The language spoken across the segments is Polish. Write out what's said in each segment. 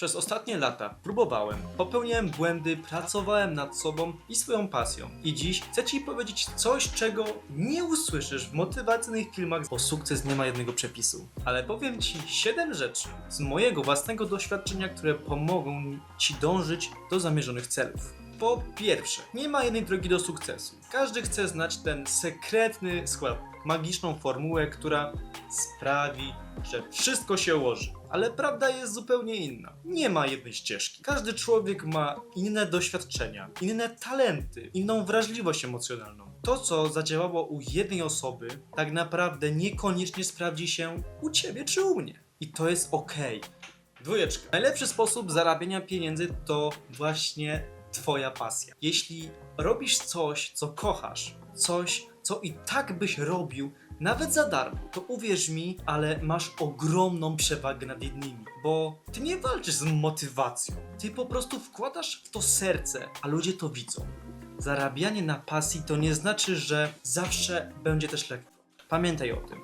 Przez ostatnie lata próbowałem, popełniałem błędy, pracowałem nad sobą i swoją pasją. I dziś chcę Ci powiedzieć coś, czego nie usłyszysz w motywacyjnych filmach, bo sukces nie ma jednego przepisu. Ale powiem Ci 7 rzeczy z mojego własnego doświadczenia, które pomogą Ci dążyć do zamierzonych celów. Po pierwsze, nie ma jednej drogi do sukcesu. Każdy chce znać ten sekretny skład, magiczną formułę, która sprawi, że wszystko się ułoży. Ale prawda jest zupełnie inna. Nie ma jednej ścieżki. Każdy człowiek ma inne doświadczenia, inne talenty, inną wrażliwość emocjonalną. To, co zadziałało u jednej osoby, tak naprawdę niekoniecznie sprawdzi się u ciebie czy u mnie. I to jest okej. Dwójeczka. Najlepszy sposób zarabiania pieniędzy to właśnie Twoja pasja. Jeśli robisz coś, co kochasz, coś, co i tak byś robił, nawet za darmo, to uwierz mi, ale masz ogromną przewagę nad innymi, bo ty nie walczysz z motywacją, ty po prostu wkładasz w to serce, a ludzie to widzą. Zarabianie na pasji to nie znaczy, że zawsze będzie też lekko. Pamiętaj o tym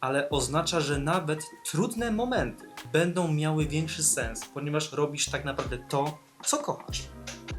ale oznacza, że nawet trudne momenty będą miały większy sens, ponieważ robisz tak naprawdę to, co kochasz.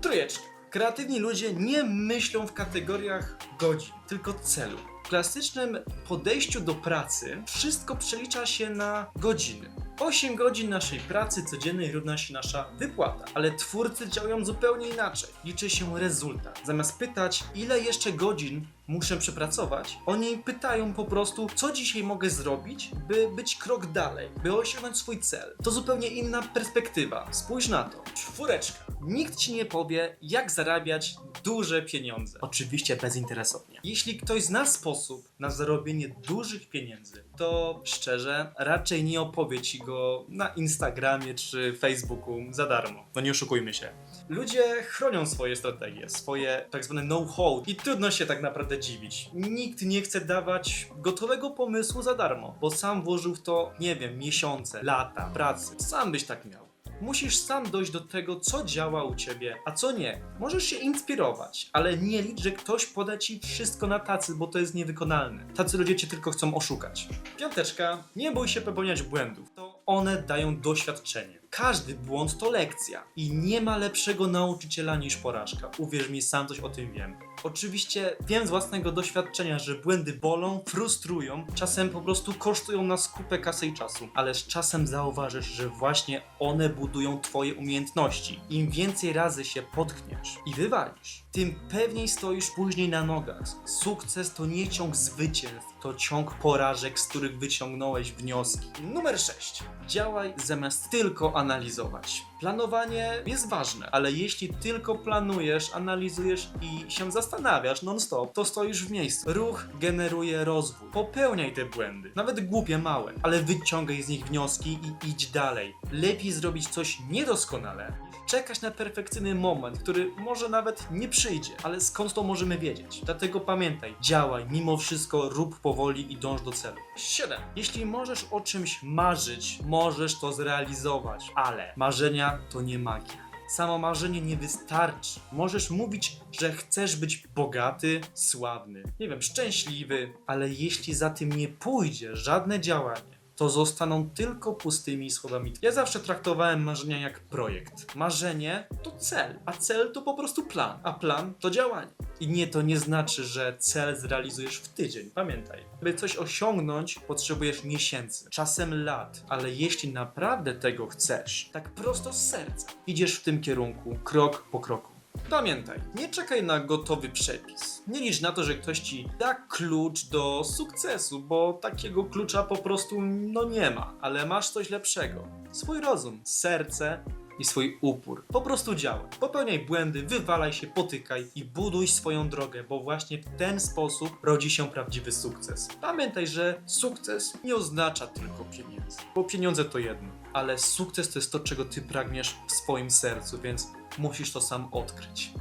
Trójeczka. Kreatywni ludzie nie myślą w kategoriach godzin, tylko celu. Klasycznym podejściu do pracy wszystko przelicza się na godziny. 8 godzin naszej pracy codziennej równa się nasza wypłata, ale twórcy działają zupełnie inaczej. Liczy się rezultat. Zamiast pytać, ile jeszcze godzin muszę przepracować, oni pytają po prostu, co dzisiaj mogę zrobić, by być krok dalej, by osiągnąć swój cel. To zupełnie inna perspektywa. Spójrz na to. Czwóreczka. Nikt ci nie powie, jak zarabiać duże pieniądze. Oczywiście bezinteresownie. Jeśli ktoś zna sposób na zarobienie dużych pieniędzy, to szczerze, raczej nie opowie ci go na Instagramie czy Facebooku za darmo. No nie oszukujmy się. Ludzie chronią swoje strategie, swoje tak zwane know-how i trudno się tak naprawdę dziwić. Nikt nie chce dawać gotowego pomysłu za darmo, bo sam włożył w to, nie wiem, miesiące, lata pracy. Sam byś tak miał. Musisz sam dojść do tego, co działa u ciebie, a co nie. Możesz się inspirować, ale nie licz, że ktoś poda ci wszystko na tacy, bo to jest niewykonalne. Tacy ludzie cię tylko chcą oszukać. Piąteczka, nie bój się popełniać błędów. To one dają doświadczenie. Każdy błąd to lekcja i nie ma lepszego nauczyciela niż porażka. Uwierz mi, sam coś o tym wiem. Oczywiście wiem z własnego doświadczenia, że błędy bolą, frustrują, czasem po prostu kosztują nas kupę kasy i czasu, ale z czasem zauważysz, że właśnie one budują twoje umiejętności. Im więcej razy się potkniesz i wywalisz, tym pewniej stoisz później na nogach. Sukces to nie ciąg zwycięstw, to ciąg porażek, z których wyciągnąłeś wnioski. Numer 6. Działaj zamiast tylko analizować. Planowanie jest ważne, ale jeśli tylko planujesz, analizujesz i się zastanawiasz non-stop, to stoisz w miejscu. Ruch generuje rozwój. Popełniaj te błędy, nawet głupie, małe, ale wyciągaj z nich wnioski i idź dalej. Lepiej zrobić coś niedoskonale, czekać na perfekcyjny moment, który może nawet nie przyjdzie, ale skąd to możemy wiedzieć? Dlatego pamiętaj, działaj, mimo wszystko rób powoli i dąż do celu. 7. Jeśli możesz o czymś marzyć, możesz to zrealizować, ale marzenia to nie magia. Samo marzenie nie wystarczy. Możesz mówić, że chcesz być bogaty, sławny, nie wiem, szczęśliwy, ale jeśli za tym nie pójdzie żadne działanie, to zostaną tylko pustymi słowami. Ja zawsze traktowałem marzenia jak projekt. Marzenie to cel, a cel to po prostu plan, a plan to działanie. I nie, to nie znaczy, że cel zrealizujesz w tydzień. Pamiętaj, by coś osiągnąć, potrzebujesz miesięcy, czasem lat, ale jeśli naprawdę tego chcesz, tak prosto z serca, idziesz w tym kierunku, krok po kroku. Pamiętaj, nie czekaj na gotowy przepis. Nie licz na to, że ktoś ci da klucz do sukcesu, bo takiego klucza po prostu no nie ma, ale masz coś lepszego. Swój rozum, serce i swój upór. Po prostu działaj. Popełniaj błędy, wywalaj się, potykaj i buduj swoją drogę, bo właśnie w ten sposób rodzi się prawdziwy sukces. Pamiętaj, że sukces nie oznacza tylko pieniędzy, bo pieniądze to jedno, ale sukces to jest to, czego ty pragniesz w swoim sercu, więc musisz to sam odkryć.